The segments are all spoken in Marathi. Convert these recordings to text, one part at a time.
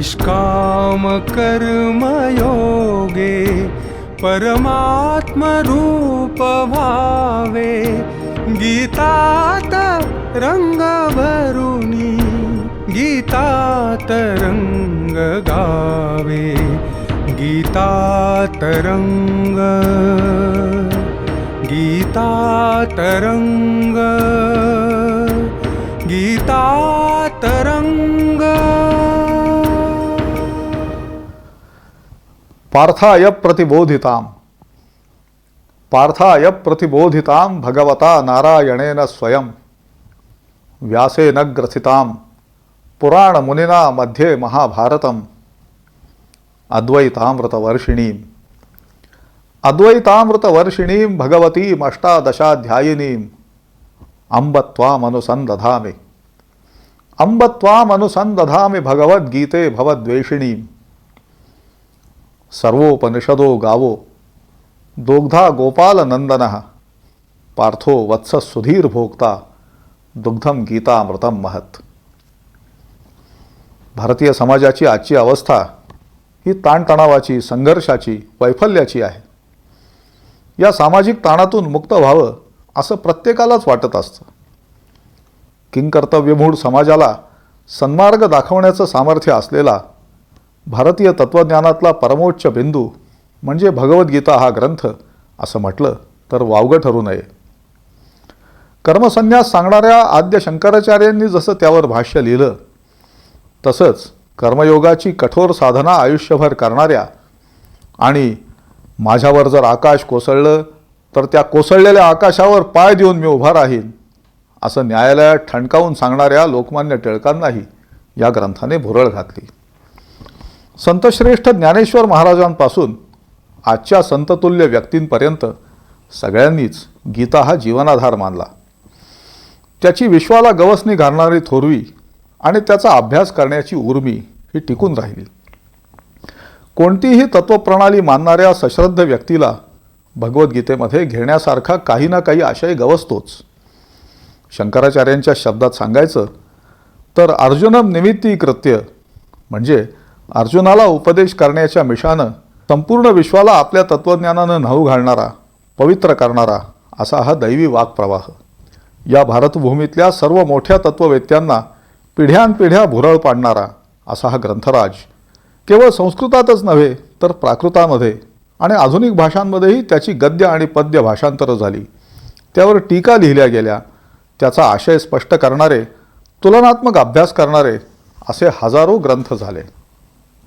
निष्कामकर्मयोगे परमात्मरूपभावे गीतात गीता तरङ्गीता तरङ्गगावे गीतातरङ्ग तरङ्गीता पार्थाय प्रतिबोधिताम। पार्थाय प्रतिबोधिताम भगवता नारायणेन स्वयं व्यासेन ग्रथिताम। पुराण मुनिना मध्ये महाभारतम। अद्वैतामृतवर्षिणीम। अद्वैतामृतवर्षिणीम भगवतीमष्टादशाध्यायिनीम् अष्टादशाध्यायिनीम। अंब त्वामनुसंदधामि अंब भगवद्गीते भवद्वेषिणीम्। सर्वोपनिषदो गावो। दोग्धा गोपालनंदन पार्थो वत्स सुधीर भोक्ता दुग्धम गीतामृतम महत। भारतीय समाजाची आजची अवस्था ही ताणतणावाची संघर्षाची वैफल्याची आहे. या सामाजिक ताणातून मुक्त व्हावं असं प्रत्येकालाच वाटत असतं. किंकर्तव्यमूढ समाजाला सन्मार्ग दाखवण्याचं सामर्थ्य असलेला भारतीय तत्त्वज्ञानातला परमोच्च बिंदू म्हणजे भगवद्गीता हा ग्रंथ असं म्हटलं तर वावगं ठरू नये. कर्मसन्यास सांगणाऱ्या आद्य शंकराचार्यांनी जसं त्यावर भाष्य लिहिलं तसंच कर्मयोगाची कठोर साधना आयुष्यभर करणाऱ्या आणि माझ्यावर जर आकाश कोसळलं तर त्या कोसळलेल्या आकाशावर पाय देऊन मी उभा राहीन असं न्यायालयात ठणकावून सांगणाऱ्या लोकमान्य टिळकांनाही या ग्रंथाने भुरळ घातली. संतश्रेष्ठ ज्ञानेश्वर महाराजांपासून आजच्या संततुल्य व्यक्तींपर्यंत सगळ्यांनीच गीता हा जीवनाधार मानला. त्याची विश्वाला गवसणी घालणारी थोरवी आणि त्याचा अभ्यास करण्याची उर्मी ही टिकून राहिली. कोणतीही तत्वप्रणाली मानणाऱ्या सश्रद्ध व्यक्तीला भगवद्गीतेमध्ये घेण्यासारखा काही ना काही आशय गवसतोच. शंकराचार्यांच्या शब्दात सांगायचं तर अर्जुनम निमित्ती कृत्य म्हणजे अर्जुनाला उपदेश करण्याच्या मिशानं संपूर्ण विश्वाला आपल्या तत्त्वज्ञानानं न्हाऊ घालणारा पवित्र करणारा असा हा दैवी वाक्प्रवाह. या भारतभूमीतल्या सर्व मोठ्या तत्त्ववेत्यांना पिढ्यानपिढ्या भुरळ पाडणारा असा हा ग्रंथराज. केवळ संस्कृतातच नव्हे तर प्राकृतामध्ये आणि आधुनिक भाषांमध्येही त्याची गद्य आणि पद्य भाषांतरं झाली. त्यावर टीका लिहिल्या गेल्या. त्याचा आशय स्पष्ट करणारे तुलनात्मक अभ्यास करणारे असे हजारो ग्रंथ झाले.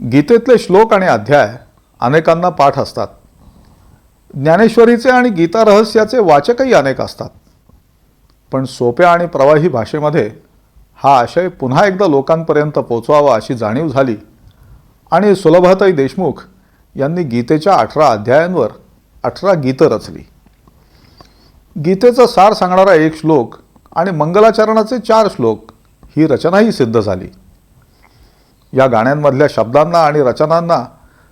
गीतेतले श्लोक आणि अध्याय अनेकांना पाठ असतात. ज्ञानेश्वरीचे आणि गीता रहस्याचे वाचकही अनेक असतात. पण सोप्या आणि प्रवाही भाषेमध्ये हा आशय पुन्हा एकदा लोकांपर्यंत पोचवावा अशी जाणीव झाली आणि सुलभाताई देशमुख यांनी गीतेच्या अठरा अध्यायांवर अठरा गीतं रचली. गीतेचा सार सांगणारा एक श्लोक आणि मंगलाचरणाचे चार श्लोक ही रचनाही सिद्ध झाली. या गाण्यांमधल्या शब्दांना आणि रचनांना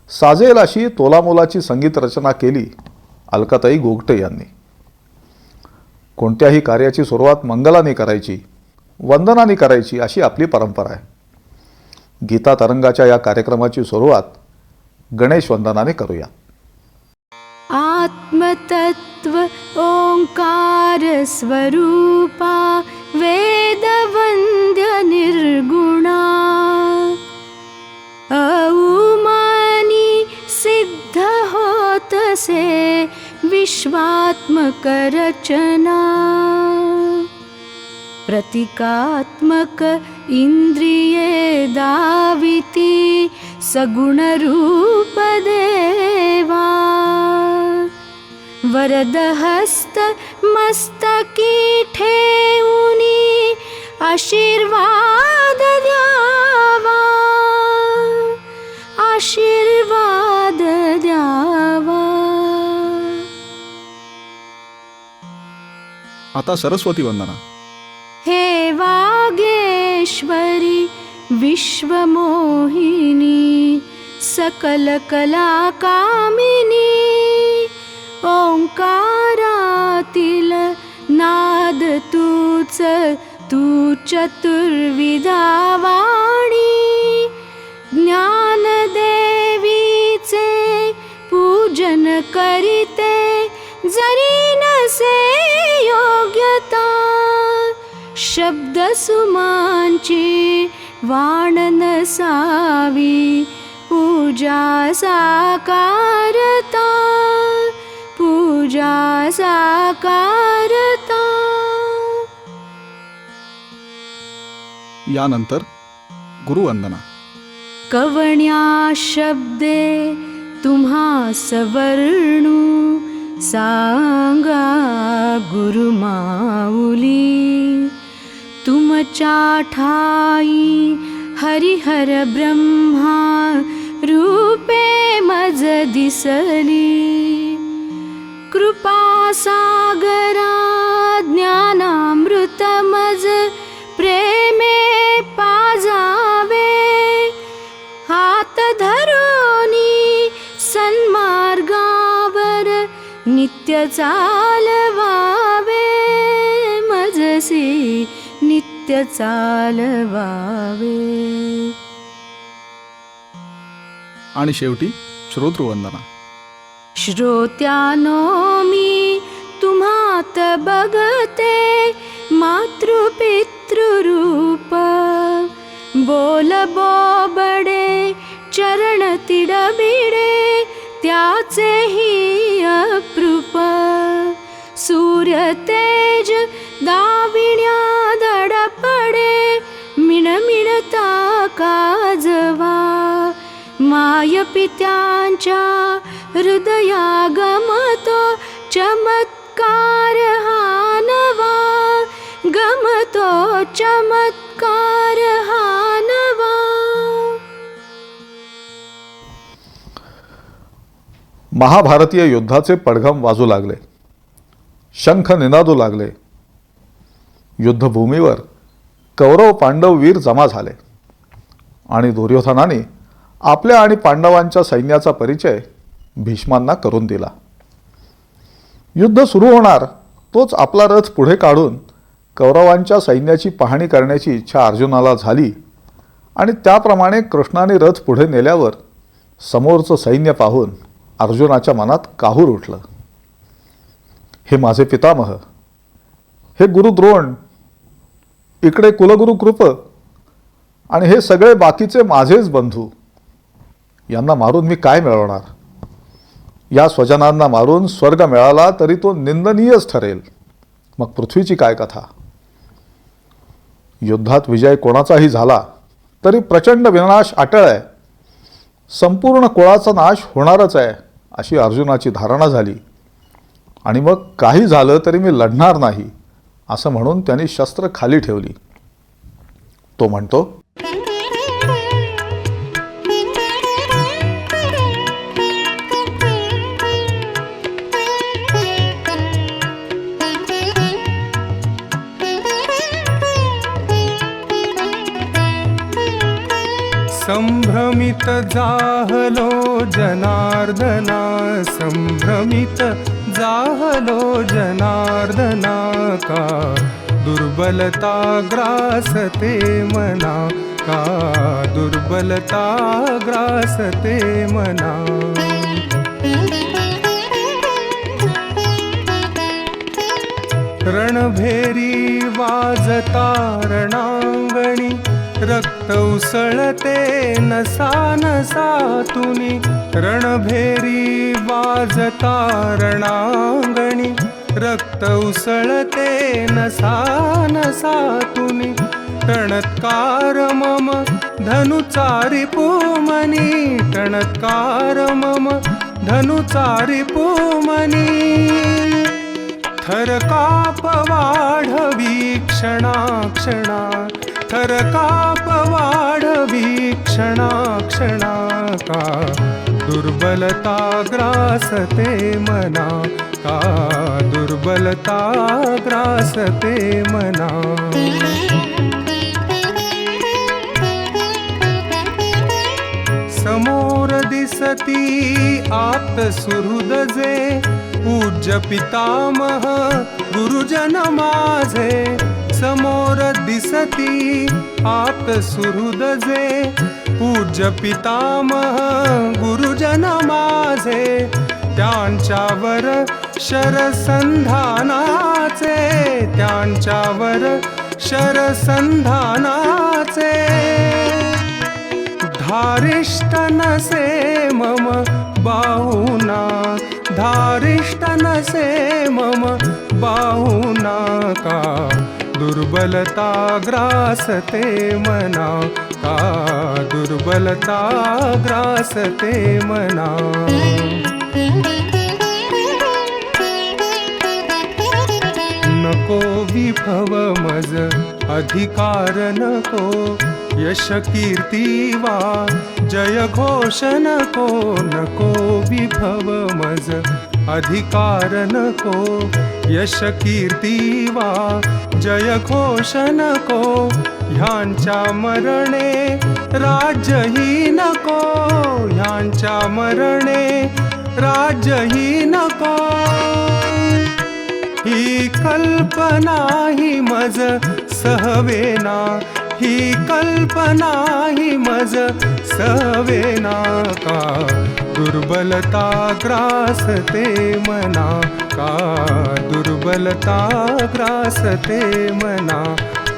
साजेल अशी तोलामोलाची संगीत रचना केली अलकाताई गोगटे यांनी. कोणत्याही कार्याची सुरुवात मंगलाने करायची वंदनाने करायची अशी आपली परंपरा आहे. गीता तरंगाच्या या कार्यक्रमाची सुरुवात गणेश वंदनाने करूया. आत्मतत्व ओंकार स्वरूपा वेदव विश्वात्मकरचना। प्रतीकात्मक इन्द्रिये दाविति सगुणरूपदेवा। वरदहस्तमस्तकीठे उनि आशीर्वाद्यावा आशीर्वाद्यावा आता सरस्वती वंदना. हे वागेश्वरि विश्वमोहिनी सकलकलाकामिनी ओङ्कारातील नाद तूच तू चतुर्विधा वाणी शब्द सुमांची वाण नसावी पूजा साकारता पूजा साकारता. यानंतर गुरुवंदना. कवण्या शब्दे तुम्हा सवर्णू सांगा गुरुमाऊली. चाठाई हरिहर ब्रह्मा रूपे मज दिसली कृपा ज्ञानामृतमज प्रेमे पाजावे। हातधरोनि सन्मार्गावर नित्यचा नित्य चालवावे. आणि शेवटी श्रोतृवंदना. श्रोत्यानो मी तुम्हात बघते मातृपितृरूप. बोल बोबडे चरण तिडबिडे त्याचेही काजवा माय पित्यांच्या हृदया गमतो चमत्कार हा नवा गमतो चमत्कार हा नवा महाभारतीय युद्धाचे पडघम वाजू लागले. शंख निनादू लागले. युद्धभूमीवर कौरव पांडव वीर जमा झाले. आणि दुर्योधनाने आपल्या आणि पांडवांच्या सैन्याचा परिचय भीष्मांना करून दिला. युद्ध सुरू होणार तोच आपला रथ पुढे काढून कौरवांच्या सैन्याची पाहणी करण्याची इच्छा अर्जुनाला झाली आणि त्याप्रमाणे कृष्णाने रथ पुढे नेल्यावर समोरचं सैन्य पाहून अर्जुनाच्या मनात काहूर उठलं. हे माझे पितामह हे गुरुद्रोण इकडे कुलगुरु कृप आणि हे सगळे बाकीचे माझेच बंधू. यांना मारून मी काय मिळवणार? या स्वजनांना मारून स्वर्ग मिळाला तरी तो निंदनीयच ठरेल. मग पृथ्वीची काय कथा? युद्धात विजय कोणाचाही झाला तरी प्रचंड विनाश अटळ आहे. संपूर्ण कुळाचा नाश होणारच आहे अशी अर्जुनाची धारणा झाली. आणि मग काही झालं तरी मी लढणार नाही असं म्हणून त्यांनी शस्त्र खाली ठेवली. तो म्हणतो संभ्रमित जाहलो जनार्दना संभ्रमित जाहलो जनार्दना का। दुर्बलता ग्रासते मना का। दुर्बलता ग्रासते मना। रक्त उसळते नसा नसातुनी रणभेरी वाजता रणांगणी. रक्त उसळते नसा नसातुनी टणत्कार मम धनुचारी पुमनी. टणत्कार मम धनुचारी पुमनी. वाढवी क्षणा थर कापवाड वाढवी क्षणा क्षणा का? दुर्बलता ग्रासते मना का? दुर्बलता ग्रासते मना. समोर दिसती आप्त सुहृदजे पूज्य पितामह गुरुजन माझे समोर दिसती आप सुहृद जे पूज्य पितामह गुरुजन माझे त्यांच्यावर शरसंधानाचे त्यांच्यावर शरसंधानाचे. धारिष्ट नसे मम बाहुना धारिष्ट नसे मम बाहुना का? दुर्बलता ग्रासते मना. का दुर्बलता ग्रासते मना. नको विभव मज अधिकार नको. यश कीर्ती वा जय घोष नको नको विभव मज अधिकार नको. यश कीर्ती वा जय घोष नको ह्यांच्या मरणे राज्यही नको ह्यांच्या मरणे राज्यही नको. ही कल्पना ही मज सहवेना ही कल्पना ही मज सहवेना का? दुर्बलता ग्रासते मना का? दुर्बलता ग्रासते मना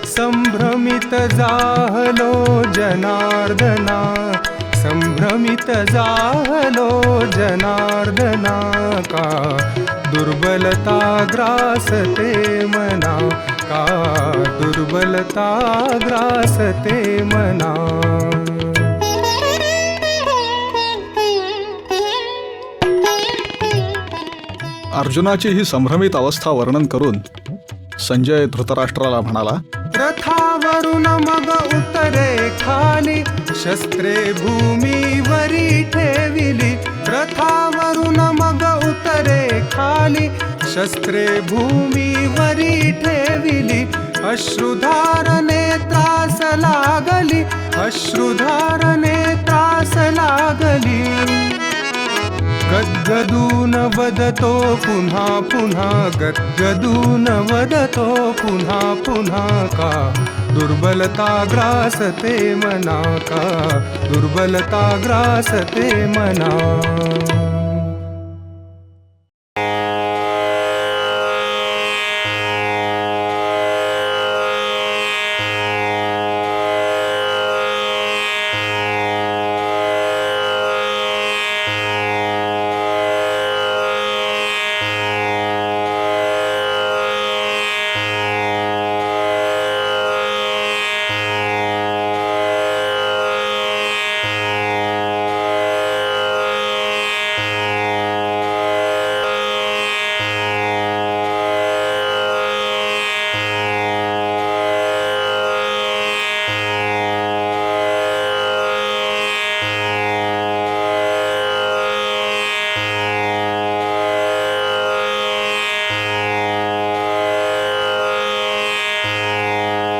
संभ्रमित जाहलो जनार्दना संभ्रमित जाहलो जनार्दना का दुर्बलता ग्रासते मना का दुर्बलता ग्रासते मना। अर्जुनाची ही संभ्रमित अवस्था वर्णन करून संजय धृतराष्ट्राला म्हणाला रथावरून मग उतरे खाली शस्त्रे भूमीवरी ठेविली. रथावरून मग उतरे खाली शस्त्रे भूमीवरी ठेविली. अश्रुधार त्रास लागली अश्रुधार त्रास लागली. गद्गदून वदतो पुन्हा पुन्हा गद्गदून वदतो पुन्हा पुन्हा का? दुर्बलता ग्रासते मना का दुर्बलता ग्रासते मना